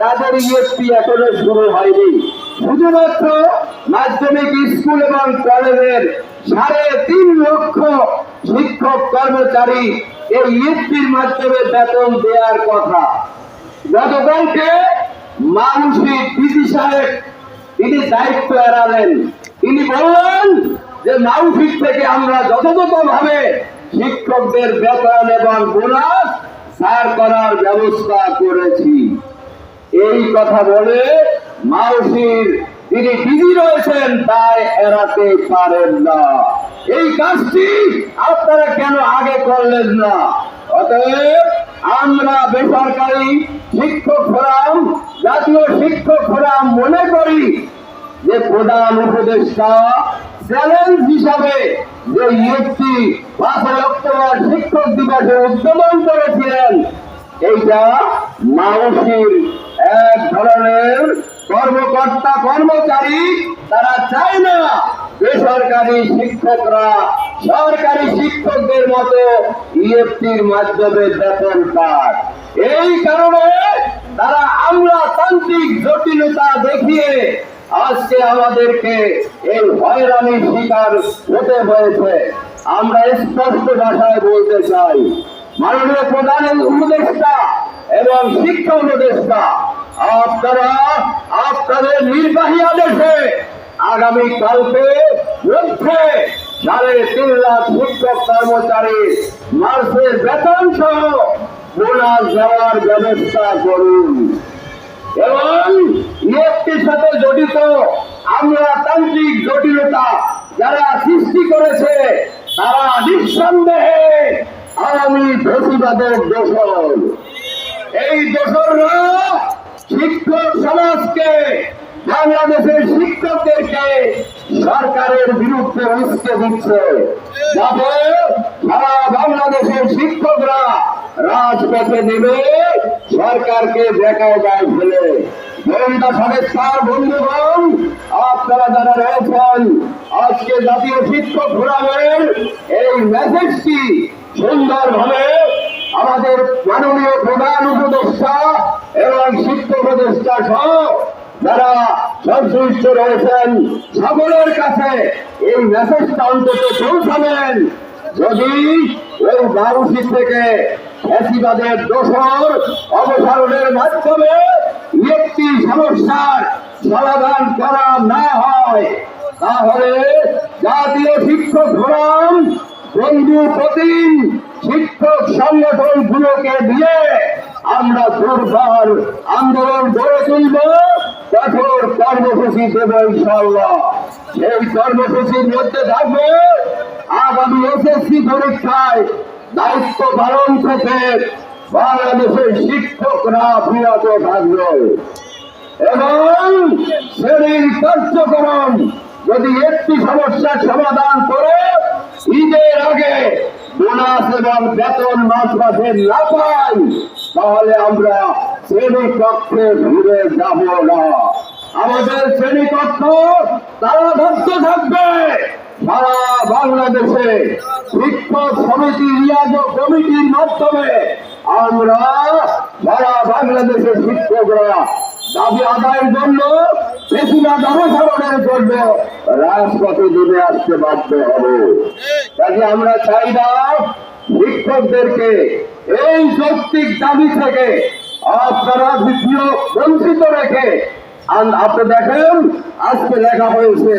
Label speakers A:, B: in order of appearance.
A: তাদের ইএসপি এখনও শুরু হয়নি। শুধুমাত্র মাধ্যমিক স্কুল এবং কলেজের সাড়ে তিন লক্ষ শিক্ষক কর্মচারী এই ইএসপির মাধ্যমে বেতন দেওয়ার কথা। গতকালকে মানুষই ডিসি সাহেব তিনি দায়িত্ব এড়ালেন। তিনি বললেন যে মাউফিক থেকে আমরা যথাযথ ভাবে শিক্ষকদের বেতন এবং বোনাস ছাড় করার ব্যবস্থা করেছি। এই কথা বলে মাউসির তিনি বিধি রয়েছেন, তাই এড়াতে পারেন না। এই কাজটি আপনারা কেন আগে করলেন না? অতএব আমরা বেসরকারি শিক্ষক ফোরাম, জাতীয় শিক্ষক ফোরাম মনে করি যে প্রধান উপদেষ্টা চ্যালেঞ্জ হিসাবে যে ইউক্তি পাঁচই অক্টোবর শিক্ষক দিবসে উদ্বোধন করেছিলেন, এইটা মানুষের এক ধরনের কর্মকর্তা, কর্মচারী তারা চায় না বেসরকারি শিক্ষকরা, সরকারি শিক্ষকদের মতো ইএফটির মাধ্যমে বেতন পায়। এই কারণে তারা আমলাতান্ত্রিক জটিলতা দেখিয়ে আজকে আমাদেরকে এই হয়রানির শিকার হতে হয়েছে। আমরা স্পষ্ট ভাষায় বলতে চাই মাননীয় প্রধান উপদেষ্টা এবং শিক্ষা উপদেষ্টা। আপনারা আপনাদের নির্বাহী আদেশে আগামী কালকে মধ্যে সাড়ে তিন লাখ শিক্ষক কর্মচারী মার্চের বেতন সহ বোনাস দেওয়ার ব্যবস্থা করুন। এবং ইএফটির সাথে জড়িত আমরা তান্ত্রিক জটিলতা যারা সৃষ্টি করেছে, তারা নিঃসন্দেহে ফেসিবাদের দোষর এই দোষররা শিক্ষক সমাজকে, বাংলাদেশের শিক্ষকদেরকে সরকারের বিরুদ্ধে উস্কে দিচ্ছে। যাতে সারা বাংলাদেশের শিক্ষকরা রাজপথে নেমে সরকারকে দেখায় যায় ফেলে গোয়েন্দা সংস্থার বন্ধুগণ, আপনারা যারা রয়েছেন, আজকে জাতীয় শিক্ষক ফোরামের এই মেসেজটি সুন্দরভাবে মাননীয় প্রধান উপদেষ্টা এবং শিক্ষক উপদেষ্টা সহ যারা সংশ্লিষ্ট রয়েছেন সকলের কাছে এই মেসেজটা অন্তত পৌঁছাবেন যদি ওই বারুসি থেকে ফ্যাসিবাদের দোষর অবসারণের মাধ্যমে একটি সমস্যার সমাধান করা না হয়, তাহলে জাতীয় শিক্ষক ফোরাম বন্ধু প্রতিম শিক্ষক সংগঠন গুলোকে দিয়ে আমরা দুর্বার আন্দোলন গড়ে তুলব। কঠোর কর্মসূচি দেব ইনশাল্লাহ এই কর্মসূচির মধ্যে থাকবে আগামী এসএসসি পরীক্ষায় দায়িত্ব পালন থেকে বাংলাদেশের শিক্ষকরা বিরত থাকবে। এবং শ্রেণির কার্যক্রম যদি একটি সমস্যার সমাধান করে আগে বোনাস এবং বেতন মাস মাসে না পাই, তাহলে আমরা শ্রেণি কক্ষে ঘুরে যাব না। আমাদের শ্রেণি কক্ষ, তারা ধরতে থাকবে। সারা বাংলাদেশে শিক্ষক সমিতি রিয়াজ কমিটির মাধ্যমে আমরা সারা বাংলাদেশের শিক্ষকরা দাবি আদায়ের জন্য বেশিরভাগ অবসরণের জন্য রাজপথে নেমে আসতে বাধ্য হবে। কাজে আমরা চাই না শিক্ষকদেরকে এই যৌক্তিক দাবি থেকে আপনারা দ্বিতীয় বঞ্চিত রেখে। আর আপনি দেখেন, আজকে লেখা হয়েছে